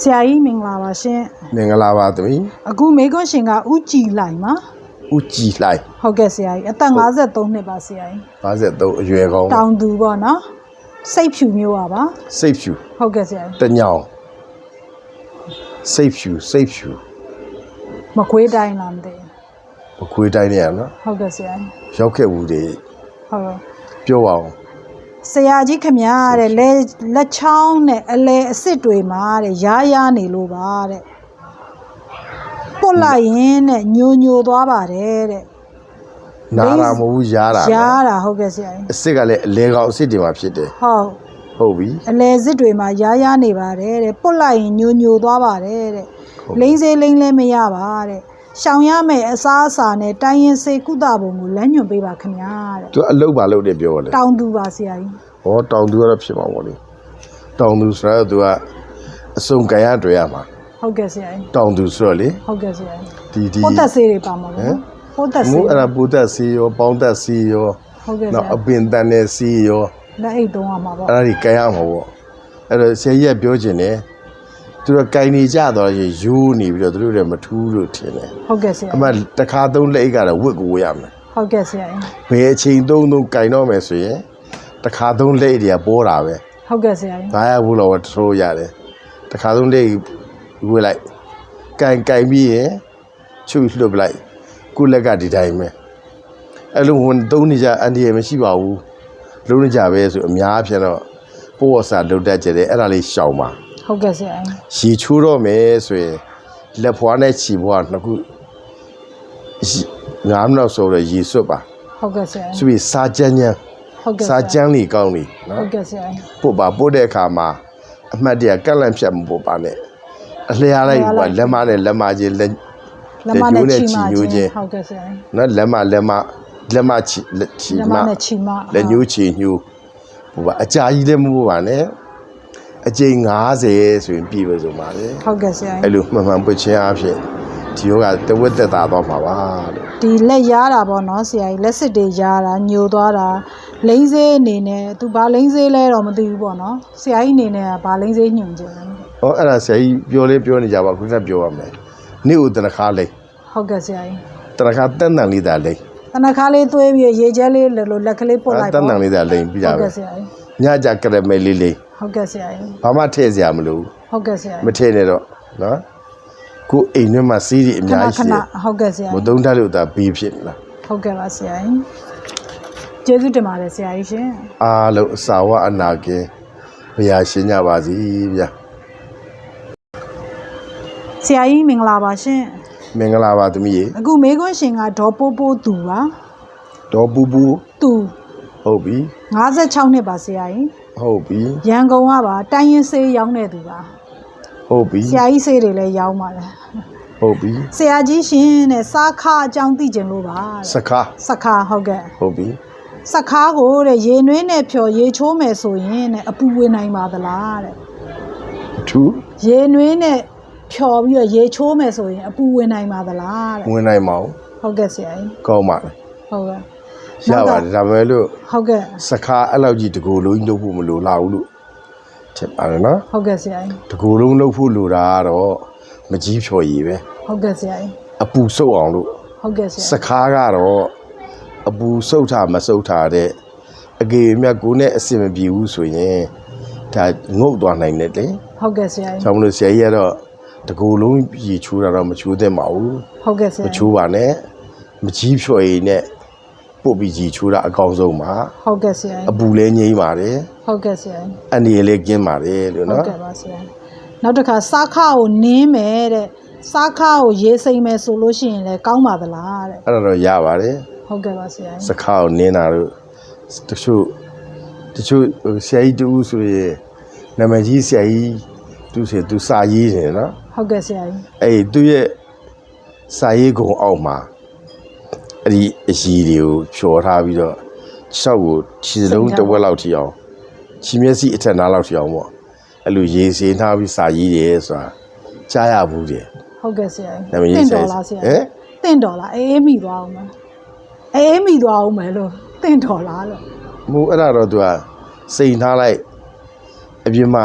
ဆရာကြီးမင်္ဂလာပါရှင်မင်္ဂလာပါသမီးအခုမေခွန်းရှင်ကဥကြည်လိုက်ပါဦးကြည်လှိုင်ဟုတ်ကဲ့ဆရာကြီးအသက်53နှစ်ပါဆရာကြီး53အရွယ်ကောင်းတောင်သူပေါ့နော်စိတ်ဖြူမျိုးပါပါစိတ်ဖြူဟုတ်ကဲ့ဆရာကြီးတညောင်စိတ်ဖြူစိတ်ဖြူမကွေးတိုင်းလားမသိမခွေးတိုင်းနေရနော်ဘူးဟုတ်ကဲ့ဆရာကြီးရောက်ခဲ့ဘူးတွေဟုတ်ကဲ့ပြောပါအောင် ဆရာကြီးခမရတဲ့လက်လက်ချောင်းနဲ့အလဲအစ်စ်တွေမှာတဲ့ရားရားနေလို့ပါတဲ့ပုတ်လိုက်ရင်တဲ့ညိုညိုသွားပါတယ်တဲ့နာတာမဟုတ်ဘူးရားတာရားနော်တာဟုတ်ကဲ့ဆရာကြီးအစ်စ်ကလည်းအလဲကောင်အစ်စ်တွေမှာဖြစ်တယ်ဟုတ်ဟုတ်ပြီအလဲစစ်တွေမှာရားရားနေပါတယ်တဲ့ပုတ်လိုက်ရင်ညိုညိုသွားပါတယ်တဲ့ဟုတ်လိမ့်စေးလိမ့်လဲမရပါတဲ့ ရှောင်ရမယ်အစားအစာနဲ့တိုင်းရင်စေကုသပုံကိုလမ်းညွှန်ပေးပါခင်ဗျာတဲ့သူအလုပ်ပါလုပ်တယ်ပြောတယ်တောင်သူပါဆရာကြီးဟောတောင်သူကတော့ဖြစ်မှာပေါ့လေတောင်သူဆိုတော့သူကအစုံကံရတွေ့ရမှာဟုတ်ကဲ့ဆရာကြီးတောင်သူဆိုတော့လေဟုတ်ကဲ့ဆရာကြီးဒီဒီပိုးသက်ဆေးတွေပါမှာပေါ့နော်ပိုးသက်ဆေးမို့အဲ့ဒါပူသက်စီရောပေါင်းသက်စီရောဟုတ်ကဲ့ဆနောက်ရာအပင်တန်တဲ့စီရောလက်အိတ်သုံးရမှာပေါ့အဲ့ဒါကြီးကြိုင်ရမှာပေါ့အဲ့တော့ဆရာကြီးကပြောချင်တယ် သူတို့ကြိုင်နေကြတော့ရေယူနေပြီးတော့သူတို့လည်းမထူးလို့ထင်တယ်ဟုတ်ကဲ့ဆရာအမှတစ်ခါသုံးလက်အိတ်ကတော့ဝတ်ကိုဝတ်ရမယ်ဟုတ်ကဲ့ဆရာကြီးဘယ်အချိန်သုံးသုံးကြိုင်တော့မယ်ဆိုရင်တစ်ခါသုံးလက်အိတ်တွေကပေါ်တာပဲဟုတ်ကဲ့ဆရာကြီးဘာရဘူးလို့ထိုးရတယ်တစ်ခါသုံးလက်အိတ်ဝတ်လိုက်ကြိုင်ကြိုင်ပြီးရင်ချွတ်လွတ်ပလိုက်ကိုယ့်လက်ကဒီတိုင်းပဲအဲ့လိုဝင်သုံးနေကြအန်ဒီရမရှိပါဘူးလုံးနေကြပဲဆိုအများဖြင့်တော့ပို့အစာလုတ်တတ်ကြတယ်အဲ့ဒါလေးရှောင်ပါ ဟုတ်ကဲ့ဆရာကြီးရေချိုးတော့မယ်ဆိုရင်လက်ဖွားနဲ့ခြေဖွားနှစ်ခုရေငါးမိနစ်ဆိုတော့ရေစွတ်ပါဟုတ်ကဲ့ဆရာဆိုကြီးပြီးစာကြမ်းကြမ်းဟုတ်ကဲ့ဆစာရာကြမ်းလေးကောင်းလေးဟုနော်တ်ကဲ့ဆရာကြီးပို့ပါပို့တဲ့အခါမှာအမှတ်တရကန့်လန့်ဖြတ်မပို့ပါနဲ့အလျားလိုက်ပါလက်မနဲ့လက်မချင်းလက်လက်မနဲ့လက်ချီညှိုးမနဲ့ချီညိုးခြင်းချင်းဟုတ်ကဲ့ဆရာကြီးနော်လက်မလက်မလက်မချီလက်ချီလက်မမနဲ့ချီမလက်ညှိုးချီညှိုးပို့ပါအကြာကြီးလည်းမပို့ပါနဲ့ အကျိန်90ဆိုရင်ပြည့်ပဲဆိုပါလေဟုတ်ကဲ့ဆရာကြီးအဲ့လိုမှန်မှန်ပွင့်ချင်းအဖြစ်ဒီယောဂတဝက်သက်သာတော့မှာပါလို့ဒီလက်ရားတာပေါ့နော်ဆရာကြီးလက်စစ်တွေရားတာညိုသွားတာလိမ့်စေးအနေနဲ့သူဘာလိမ့်စေးလဲတော့မသိဘူးပေါ့နော်ဆရာကြီးအနေနဲ့ကဘာလိမ့်စေးညွှန်ကြလဲမသိဟောအဲ့ဒါဆရာကြီးပြောလေးပြောနေကြပါခုနကပြောရမယ်နေ့ဦးတနခါလေးဟုတ်ကဲ့ဆရာကြီးတနခါတန်တန်လေးသာလေးတနခါလေးသွေးပြီးရေချဲလေးလိုလက်ကလေးပုတ်လိုက်တန်တန်လေးသာလေးပြီးကြဟုတ်ပဲကဲ့ဆရာကြီးညကြကရမယ်လေးလေး ဟုတ်ကဲ့ဆရာကြီးဘာမှထည့်စရာမလိုဟုတ်ကဲ့ဆရာမကြီးထည့်နဲ့တော့နော်ကိုအိမ်ထဲမှာစီးရီအခများဏကြီးခရှိဏတယ်ဟုတ်ကဲ့ဆရာမကြီးသုံးတတ်လို့သာပြီးဖြစ်လာဟုတ်ကဲ့ပါဆရာကြီးကျေးဇူးတင်ပါတယ်ဆရာကြီးရှင်အားလုံးအစာဝအနာကင်းဘုရားရှင်ကြပါစီဗျာဆရာကြီးမင်္ဂလာပါရှင်မင်္ဂလာပါသမီးရေအခုမေခွန်းရှင်ကဒေါ်ပိုးပိုးသူပါဒေါ်ပူပူသူဟုတ်ပြီ56နှစ်ပါဆရာကြီး ဟုတ်ပြီရန်ကုန်ကပါတိုင်းရင်ဆေးရောင်းနေသူပါဟုတ်ပြီဆရာကြီးဆေးတွေလည်းရောင်းပါတယ်ဟုတ်ပြီဆရာကြီးရှင်တဲ့စားခါအကြောင်းသိကျင်လို့ပါတဲ့စကားစခါဟုတ်ကဲ့ဟုတ်ပြီစခါကိုတဲ့ရေနွေးနဲ့ဖြော်ရေချိုးမယ်ဆိုရင်တဲ့အပူဝင်နိုင်ပါသလားတဲ့အထူးရေနွေးနဲ့ဖြော်ပြီးတော့ရေချိုးမယ်ဆိုရင်အပူဝင်နိုင်ပါသလားတဲ့ဝင်နိုင်မအောင်ဟုတ်ကဲ့ဆရာကြီးကောင်းပါလေဟုတ်ကဲ့ ရပါတယ်ဒါပေမဲ့လို့ဟုတ်ကဲ့စကားအဲ့လောက်ကြီးတကူလုံးကြီးလုပ်ဖို့မလိုလာဘူးလို့ထင်ပါတယ်နော်ဟုတ်ကဲ့ဆရာကြီးတကူလုံးလုပ်ဖို့လိုတာကတော့မကြီးဖြော်ရည်ပဲဟုတ်ကဲ့ဆရာကြီးအပူဆုပ်အောင်လို့ဟုတ်ကဲ့ဆရာစကားကတော့အပူဆုပ်တာမဆုပ်တာတဲ့အကေမြတ်ကိုနဲ့အစင်မပြေဘူးဆိုရင်ဒါငုတ်သွားနိုင်တယ်လေဟုတ်ကဲ့ဆရာကြီးဆောင်းမလို့ဆရာကြီးကတော့တကူလုံးရေချိုးတာတော့မချိုးသင့်ပါဘူးဟုတ်ကဲ့ဆရာမကြီးချိုးပါနဲ့မကြီးဖြော်ရည်နဲ့ ပုတ်ပြီးကြီးချိုးတာအကောင်းဆုံးပါဟုတ်ကဲ့ဆရာအကြီးပူလည်းငြိမ်းပါတယ်ဟုတ်ကဲ့ဆရာကြီးအနေနဲ့လည်းကင်းပါတယ်လို့ဟုတ်နော်ကဲ့ပါဆရာနောက်တစ်ခါစားခါကိုနင်းမယ်တဲ့စားခါကိုရေးစိမ့်မယ်ဆိုလို့ရှိရင်လည်းကောင်းပါသလားတဲ့အဲ့ဒါတော့ရပါတယ်ဟုတ်ကဲ့ပါဆရာစကြီးခါကိုနင်းတာတို့တချို့တချို့ဟိုဆရာကြီးတူဆိုရင်နာမည်ကြီးဆရာကြီးသူဆိုသူစာရေးတယ်နော်ဟုတ်ကဲ့ဆရာကြီးအဲ့ဒီသူ့ရဲ့စာရေးကုံအောက်မှာ အဲ့ဒီအရှိတွေကိုဖြော်ထားပြီးတော့ခြေောက်ကိုခြေစလုံးတစ်ဝက်လောက်ထိအောင်ခြေမျက်စိအထက်နားလောက်ထိအောင်ပေါ့အဲ့လိုရေစင်းထားပြီးစာရေးတယ်ဆိုတာကြားရဘူးတယ်ဟုတ်ကဲ့ဆရာကြီးနာမည်ကြီးတင့်ဆရာတော်ကြီးလားဆရာဟမ်တင့်တော်လားအေးအေးမိသွားအောင်မယ်အေးအေးမိသွားအောင်မယ်လို့တင့်တော်လားလို့မူအဲ့ဒါတော့သူကစိန်ထားလိုက်အပြင်မှာ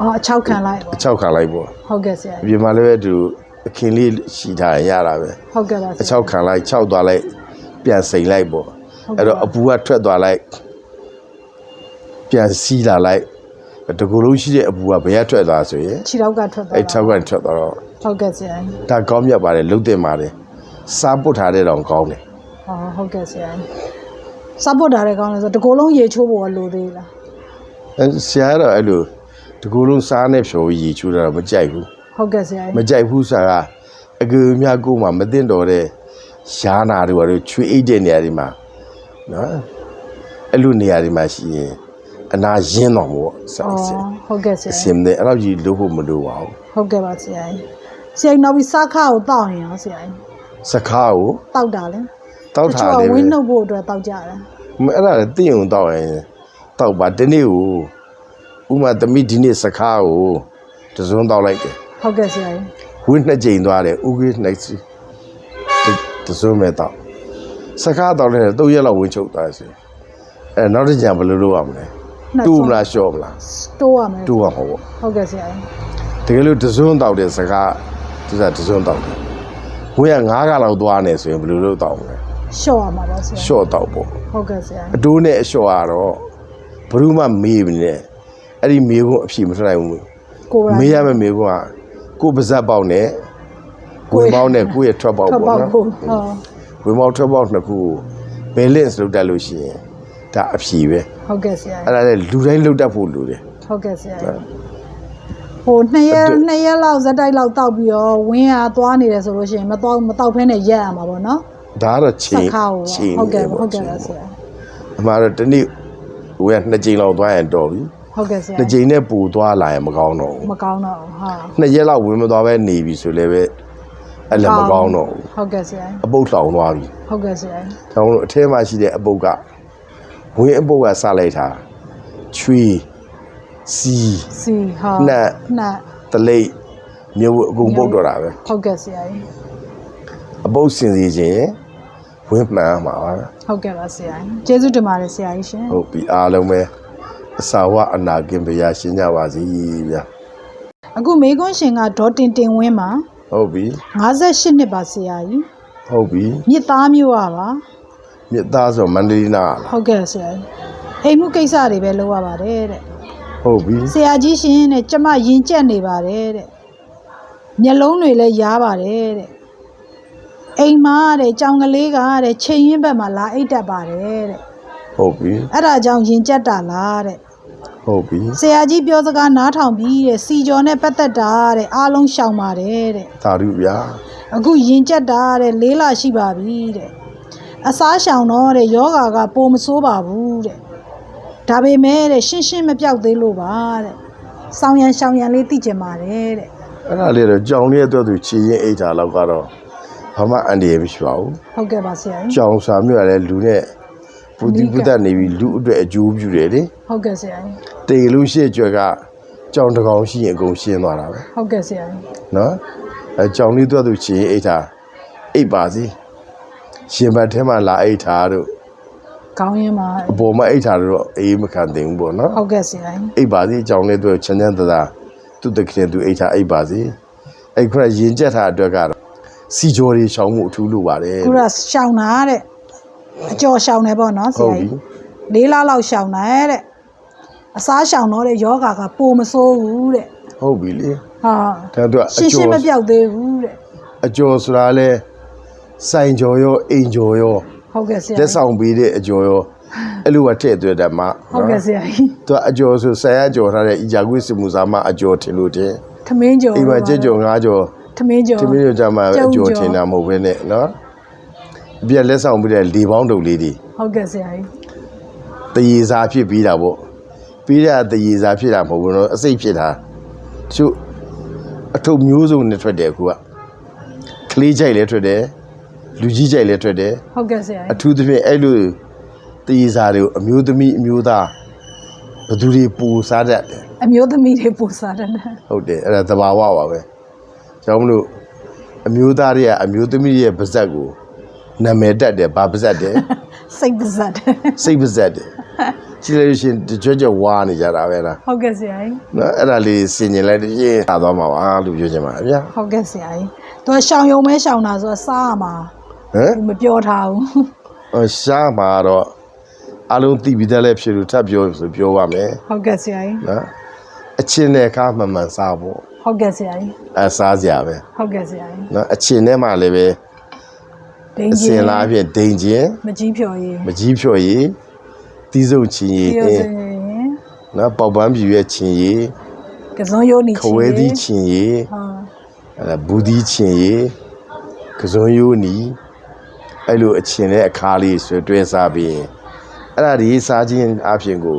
အော်အချောက်ခံလိုက်ပေါ့အချောက်ခံလိုက်ပေါ့ဟုတ်ကဲ့ဆရာအပြင်မှာလည်းပဲသူ အခင်းလေးရှိထားရင်ရတာပဲဟုတ်ကဲ့ပါဆအရာချောက်ခံလိုက်ခြောက်သွားလိုက်ပြန်စိန်လိုက်ပေါ့ဟုတ်ကဲ့အဲ့တော့အပူကထွက်သွားလိုက်ပြန်စီးလာလိုက်တကူလုံးရှိတဲ့အပူကဘယ်ကထွက်သွားဆိုရင်ခြေထောက်ကထွက်သွားအဲ့ထောက်ကထွက်သွားတော့ဟုတ်ကဲ့ဆရာဒါကောင်းမြတ်ပါတယ်လှုပ်တင်ပါတယ်စားပုတ်ထားတဲ့တောင်ကောင်းတယ်ဟောဟုတ်ကဲ့ဆရာစပ်ဖို့တာလည်းကောင်းတယ်ဆိုတော့တကိုယ်လုံးရေချိုးဖို့ကလိုသေးလားအဲဆရာကတော့အဲ့လိုတကူလုံးစားနဲ့ဖြော်ပြီးရေချိုးတာတော့မကြိုက်ဘူး ဟုတ်ကဲ့ဆရာမကြိုက်ဘူးဆိုတာကအကူအများကိုမှမသိတော့တဲ့ရှားနာတွေဘာလို့ချွေးအိတ်တဲ့နေရာတွေမှာနော်အဲ့လိုနေရာတွေမှာရှိရင်အနာရင်းတော့မို့ဆရာအော်ဆရာဟုတ်ကဲ့ဆရာအစင်နဲ့အဲ့လိုကြီးလို့ဖို့မလိုပါဘူးဟုတ်ကဲ့ပါဆရာဆရာနောက်ပြီးစားခါကိုတောက်ရင်ရောဆရာစကားကိုတောက်တာလဲတောက်ထားတချို့တယ်ကပဲဝင်းနှုတ်ဖို့အတွက်တောက်ကြတယ်မအဲ့ဒါလည်းတင်းုံတောက်ရင်တောက်ပါဒီနေ့ကိုဥမာသမီးဒီနေ့စကားကိုတစုံတောက်လိုက်တယ် ဟုတ်ကဲ့ဆရာဝင်းနှစ်ကြိမ်သွားတယ်ဥကေးနိုင်စီတစုံမဲ့တောက်စကားတောက်လိုက်တယ်၃ရက်လောက်ဝင်းချုပ်သွားတယ်ဆိုအဲနောက်တစ်ကြံဘယ်လိုလုပ်ရမလဲတူမလားရှော့မလားတိုးရမယ်တူရမှာပေါ့ဟုတ်ကဲ့ဆရာတကယ်လို့တစုံတောက်တဲ့စကားသူကတစုံတောက်တယ်ဝင်းက9ကလောက်သွားနေဆိုရင်ဘယ်လိုလုပ်တောက်မလဲရှော့ရမှာပါဆရာရှော့တောက်ပေါ့ဟုတ်ကဲ့ဆရာအတိုးနဲ့အလျှော်ကတော့ဘယ်သူမှမေးမနေနဲ့အဲ့ဒီမေးခွန်းအဖြေမထွက်နိုင်ဘူးကိုယ်မေးရမယ့်မေးခွန်းက ကိုယ်ပါဇက်ပေါက်နဲ့ကိုယ်ပေါက်နဲ့ကိုယ့်ရဲ့ထွက်ပေါက်ထွက်ပေါ့ပေါက်နော်ကိုဟုတ်ဝင်ပေါက်ထွက်ပေါက်နှစ်ခုကို balance လုပ်တတ်လို့ရှိရင်ဒါအဖြေပဲဟုတ်ကဲ့ဆရာအဲ့ဒါလည်းလူတိုင်းလုပ်တတ်ဖို့လိုတယ်ဟုတ်ကဲ့ဆရာဟိုနှစ်ရက်နှစ်ရက်လောက်ဇက်တိုက်လောက်တောက်ပြီးတော့ဝင်းအားသွားနေတယ်ဆိုလို့ရှိရင်မတော့မတော့ဖဲနဲ့ရက်ရမှာပေါ့နော်ဒါကတော့ချစင်က်ခါကိုချင်ဟုတ်ကဲ့နေဟုတ်ကဲ့ပါဆရာအမှားတော့ဒီနေ့ဝယ်နှစ်ကြိမ်လောက်သွားရင်တော်ပြီ ဟုတ်ကဲ့ဆရာနှစ်ကြိမ်နဲ့ပူသွားလာရင်မကောင်းတော့ဘူးမကောင်းတော့ဘူးဟာနှစ်ရက်လောက်ဝင်မသွားပဲနေပြီဆိုလည်းပဲအဲ့လည်းမကောင်းတော့ဘူးဟုတ်ကဲ့ဆရာအပုတ်လောင်သွားပြီဟုတ်ကဲ့ဆရာ။ဒါကြောင့်မလို့အထဲမှာရှိတဲ့အပုတ်ကဝင်းအပုတ်ကစလိုက်တာချွေးစီစီဟာနှက်နှက်တလိပ်မြို့အကုန်ပုတ်တော့တာပဲဟုတ်ကဲ့ဆရာကြီးအပုတ်စင်စီခြင်းဝင်းမှန်မှာပါပဲဟုတ်ကဲ့ပါဆရာကြီးကျေးဇူးတင်ပါတယ်ဆရာကြီးရှင်ဟုတ်ပြီအားလုံးပဲ အစာဝအနာကင်ဘရာရှင်းကြပါစီဗျာအခုမေကွန်းရှင်ကဒေါ်တင်တင်ဝင်းမှာဟုတ်ပြီ58နှစ်ပါဆရာကြီးဟုတ်ပြီမြစ်သားမျိုးอ่ะပါမြစ်သားဆိုမန္တလေးနာလားဟုတ်ကဲ့ဆရာကြီးအိမ်မှုကိစ္စတွေပဲလုပ်ရပါတယ်တဲ့ဟုတ်ပြီဆရာကြီးရှင်တဲ့ကျမရင်ကျက်နေပါတယ်တဲ့မျက်လုံးတွေလည်းရားပါတယ်တဲ့အိမ်မှာတဲ့ကြောင်ကလေးကတဲ့ချိန်ရင်ဘက်မှာလာအိတ်တက်ပါတယ်တဲ့ဟုတ်ပြီအဲ့ဒါကြောင့်ရင်ကျက်တာလားတဲ့ ဟုတ်ပြီဆရာကြီးပြောစကားနားထောင်ပြီးတဲ့စီကျော်နဲ့ပတ်သက်တာတဲ့အားလုံးရှောင်ပါတယ်တဲ့သာဓုဗျာအခုရင်ကျက်တာတဲ့လေးလရှိပါပြီတဲ့အစားရှောင်တော့တဲ့ယောဂါကပိုမဆိုးပါဘူးတဲ့ဒါပေမဲ့တဲ့ရှင်းရှင်းမပြောက်သေးလို့ပါတဲ့ဆောင်းရံရှောင်ရံလေးသိကျင်ပါတယ်တဲ့အဲ့ဒါလေးတော့ကြောင်လေးအတွက်သူခြေရင်အိတ်တာလောက်ကတော့ဘာမှအန်ဒီရမရှိပါဘူးဟုတ်ကဲ့ပါဆရာကြီးကြောင်စာမျိုးရလဲလူနဲ့ဘုဒ္ဓဘုဒ္ဓနေပြီးလူအတွက်အကျိုးပြုတယ်လေဟုတ်ကဲ့ဆရာကြီး တေလူရှိကျွက်ကကြောင်တစ်ကောင်ရှိရင်အကုန်ရှင်းသွားတာပဲဟုတ်ကဲ့ဆရာကြီးနော်အဲကြောင်လေးအတွက်သူခြေရင်အိတ်တာအိတ်ပါစီရှင်ဘတ်ထဲမှာလာအိတ်တာတို့ခေါင်းရင်းမှာအပေါ်မှာအိတ်တာတို့တော့အေးမခံတင်ဘူးပေါ့နော်ဟုတ်ကဲ့ဆရာကြီးအိတ်ပါစီကြောင်လေးအတွက်ချမ်းချမ်းသာသာသူ့တခင်သူအိတ်တာအိတ်ပါစီအဲ့ခရရင်ကျက်တာအတွက်ကတော့စီကြော်တွေရှောင်းမှုအထူးလိုပါတယ်ခုကရှောင်တာတဲ့အကျော်ရှောင်တယ်ပေါ့နော်ဆဟုတ်ရာပြီကြီးလေးလလောက်ရှောင်တယ်တဲ့ အစားရှောင်တော့တဲ့ယောဂါကပိုမဆိုးဘူးတဲ့ဟုတ်ပြီလေဟာဒါတို့အရှင်းရှကျော်င်းမပြောက်သေးဘူးတဲ့အကျော်ဆိုတာလဲစိုင်ကျော်ရောအိမ်ကျော်ရောဟုတ်ကဲ့ဆရာလက်ဆောင်ပေးတဲ့အကျော်ရောအဲ့လိုကထည့်သွင်းတယ်မှာဟုတ်ကဲ့ဆရာကြီးသူကအကျော်ဆိုဆယ်ရကျော်ထားတဲ့အီဂျာကွေးစမူစာမအကျော်ထင်လို့တင်ထမင်းကျော်အိမ်မှာကြက်ကျော်ငါးကျော်ထမင်းကျော်တမင်းကျော်ကြမှာအကျော်ထင်တာမဟုတ်ဘဲနဲ့နော်အပြက်လက်ဆောင်ပေးတဲ့လေပေါင်းတုပ်လေးတွေဟုတ်ကဲ့ဆရာကြီးတရေစာဖြစ်ပြီးတာပေါ့ ပြီးတဲ့တရေစာဖြစ်တာမဟုတ်ဘူးနော်အစိတ်ဖြစ်တာတချို့အထုပ်မျိုးစုံနဲ့ထွက်တယ်အခုကကလေးကြိုက်လည်းထွက်တယ်လူကြီးကြိုက်လည်းထွက်တယ်ဟုတ်ကဲ့ဆရာအကြီးထူးသဖြင့်အဲ့လိုတည်စားတွေကိုအမျိုးသမီးအမျိုးသားဘယ်သူတွေပူစားတတ်တယ်အမျိုးသမီးတွေပူစားတယ်နဲ့ဟုတ်တယ်အဲ့ဒါသဘာဝပါပဲကြောင့်မလို့အမျိုးသားတွေကအမျိုးသမီးတွေရဲ့ပါဇက်ကိုနာမည်တက်တယ်ဘာပါဇက်တယ်စိတ်ပါဇက်တယ်စိတ်ပါဇက်တယ် ကြည့်လိုက်လို့ရှရင်တကြွကြွဝါနေကြတာပဲလားဟုတ်ကဲ့ဆရာကြီးနော်အဲ့ဒါလေးစင်ကျင်လိုက်တစ်ရင်သာသွားမှာပါလို့ပြောချင်ပါဗျာဟုတ်ကဲ့ဆရာကြီးသူကရှောင်ယုံမဲရှောင်တာဆိုတော့စားရမှာဟမ်သူမပြောထားဘူးဟောရှားမှာတော့အလုံးသိပြီးသားလည်းဖြစ်လို့ထပ်ပြောဆိုပြောပါမယ်ဟုတ်ကဲ့ဆရာကြီးနော်အချင်းနဲ့ကားမှန်မှန်စားဖို့ဟုတ်ကဲ့ဆရာကြီးအစားစရာပဲဟုတ်ကဲ့ဆရာကြီးနော်အချင်းထဲမှာလည်းပဲဒိန်အစကြီးင်လားအဖြစ်ဒိန်ချင်းမကြီးဖြော်ရေးမကြီးဖြော်ရည် တီးဆုံချင်ရည်အင်းနော်ပေါပန်းပြူရဲ့ချင်ရည်ကစုံယိုးနီချင်ရည်ခဝဲသီးချင်ရည်ဟာဘူသီးချင်ရည်ကစုံယိုးနီအဲ့လိုအချင်တဲ့အခါလေးဆိုတွဲစားပြီးရင်အဲ့ဒါဒီစားခြင်းအပြင်ကို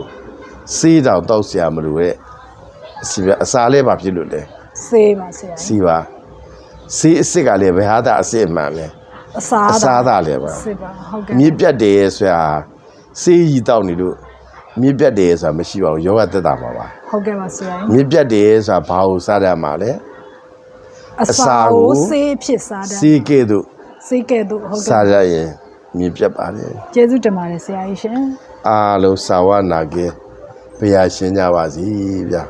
စေးတောင်တောက်ဆရာမလို့ရဲ့အစီအစာလဲပါဖြစ်လို့လဲစေးပါဆရာစီပါစေးအစ်စ်ကလည်းဘယ်ဟာသာအစ်စ်မှန်လဲအစာအစာသာလည်းပါစေးပါဟုတ်ကဲ့မြစ်ပြတ်တယ်ဆရာ စေးကြီးတောက်နေလို့မြစ်ပြတ်တယ်ဆိုတာမရှိပါဘူးယောဂသက်တာပါပါဟုတ်ကဲ့ပါဆရာကြီးမြစ်ပြတ်တယ်ဆိုတာဘာကိုစားရမှာလဲအအစာစာကိုကိုစေးဖြစ်စားတယ်စေးကဲ့သို့စေးကဲ့သို့ဟုတ်ကဲ့စားရရင်မြစ်ပြတ်ပါတယ်ကျေးဇူးတင်ပါတယ်ဆရာကြီးရှင်အားလုံးစာဝနာကဲဘုရားရှင်ကြပါစီဗျာ